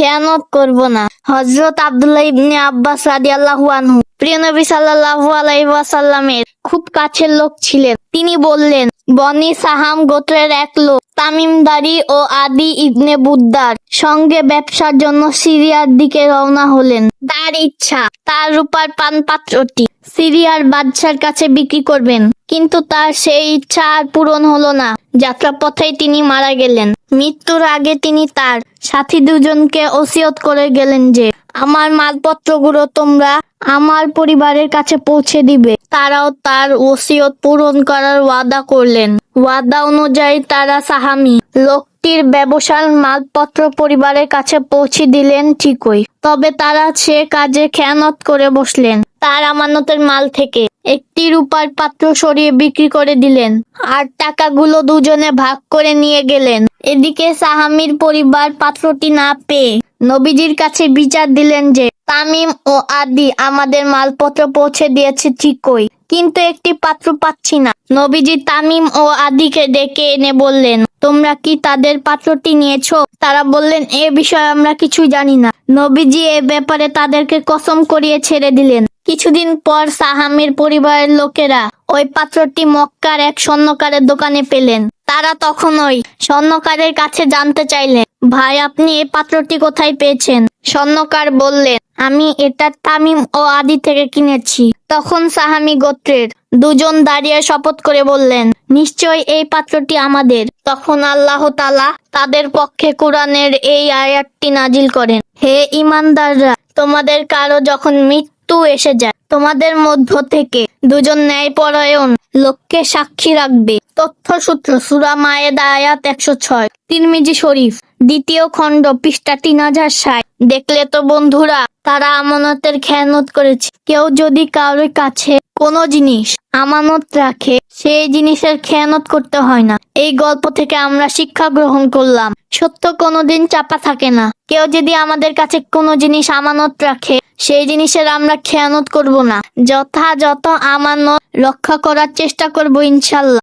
খেয়ানত করব না। হজরত আবদুল্লাহ ইবনে আব্বাস রাদিয়াল্লাহু আনহু প্রিয় নবী সাল্লাল্লাহু আলাইহি ওয়াসাল্লামের খুব কাছের লোক ছিলেন। তিনি বললেন, বনি সাহাম গোত্রের এক লোক, তামিমদারি ও আদি ইবনে বুদ্দার সঙ্গে ব্যবসার জন্য সিরিয়ার দিকে রওনা হলেন। তার ইচ্ছা, তার রূপার পান পাত্রটি সিরিয়ার বাদশার কাছে বিক্রি করবেন। কিন্তু তার সেই ইচ্ছা আর পূরণ হলো না। যাত্রাপথেই তিনি মারা গেলেন। মৃত্যুর আগে তিনি তার সাথী দুজনকে ওসিয়ত করে গেলেন যে, আমার মালপত্রগুলো তোমরা আমার পরিবারের কাছে পৌঁছে দিবে। তারাও তার ওসিয়ত পূরণ করার ওয়াদা করলেন। ওয়াদা অনুযায়ী তারা সাহামি লোকটির ব্যবসার মালপত্র পরিবারের কাছে পৌঁছে দিলেন ঠিকই। তবে তারা সে কাজে খেয়ানত করে বসলেন। তার আমানতের মাল থেকে। একটি রূপার পাত্র সরিয়ে বিক্রি করে দিলেন আর টাকাগুলো দুজনে ভাগ করে নিয়ে গেলেন। এদিকে সাহামির পরিবার পাত্রটি না পেয়ে নবীজির কাছে বিচার দিলেন যে তামিম ও আদি আমাদের মালপত্র পৌঁছে দিয়েছে ঠিকই, কিন্তু একটি পাত্র পাচ্ছি না। নবীজি তামিম ও আদিকে ডেকে এনে বললেন, তোমরা কি তাদের পাত্রটি নিয়েছো? তারা বললেন, এ বিষয়ে আমরা কিছুই জানি না। নবীজি এ ব্যাপারে তাদেরকে কসম করিয়ে ছেড়ে দিলেন। কিছুদিন পর সাহামির পরিবারের লোকেরা ওই পাত্রটি মক্কার এক স্বর্ণকারের দোকানে পেলেন। তারা তখন ওই স্বর্ণকারের কাছে জানতে চাইলেন, ভাই, আপনি এই পাত্রটি কোথায় পেয়েছেন? স্বর্ণকার বললেন, আমি এটা তামিম ও আদি থেকে কিনেছি। তখন সাহামি গোত্রের দুজন দাঁড়িয়ে শপথ করে বললেন, নিশ্চয় এই পাত্রটি আমাদের। তখন আল্লাহ তালা তাদের পক্ষে কোরআনের এই আয়াতটি নাজিল করেন, হে ইমানদাররা, তোমাদের কারও যখন মৃত্যু এসে যায় তোমাদের মধ্য থেকে দুজন ন্যায়পরায়ণ লোককে সাক্ষী রাখবে। তথ্য সূত্র সুরা মায়েদা আয়াত একশো ছয়, তিরমিজি শরীফ, দ্বিতীয় খণ্ড, পৃষ্ঠা তিন হাজার ষাট। দেখলে তো বন্ধুরা, তারা আমানতের খেয়ানত করেছে। কেউ যদি কারোর কাছে কোনো জিনিস আমানত রাখে, সেই জিনিসের খেয়ানত করতে হয় না। এই গল্প থেকে আমরা শিক্ষা গ্রহণ করলাম। সত্য কোনোদিন চাপা থাকে না। কেউ যদি আমাদের কাছে কোনো জিনিস আমানত রাখে, সেই জিনিসের আমরা খেয়ানত করব না। যথাযথ আমানত রক্ষা করার চেষ্টা করব ইনশাল্লাহ।